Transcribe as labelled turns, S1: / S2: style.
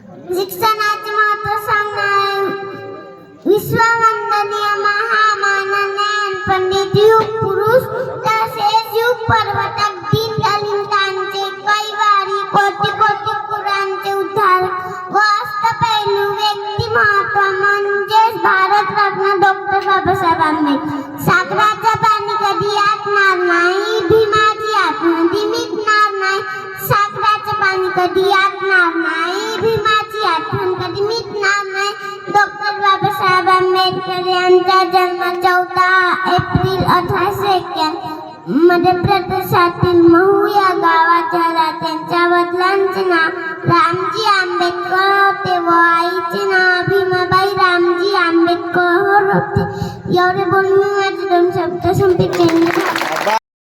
S1: शिक्षणाचे महत्व सांगणारे विश्ववंदनीय महामानन पंडित युग पुरुष तसेच युग पर्वतक दिन दलितांचे कैवारी कोटी कोटी पुरांचे उद्धार व अष्टपैलू व्यक्ती महत्व म्हणजेच भारत रत्न डॉक्टर बाबासाहेब आंबेडकर सागराचे पाणी कधी आटणार नाही भीमाची आत्मधी मिटणार नाही सागराचे पाणी कधी आटणार नाही एप्रिल अठराशे एक्क्याण्णव मध्य प्रदेशातील महू या झाला वडिलांचे नाव रामजी आंबेडकर होते व आईचे नाव भीमाबाई रामजी आंबेडकर होते. एवढे बोलून माझे दोन शब्द संपित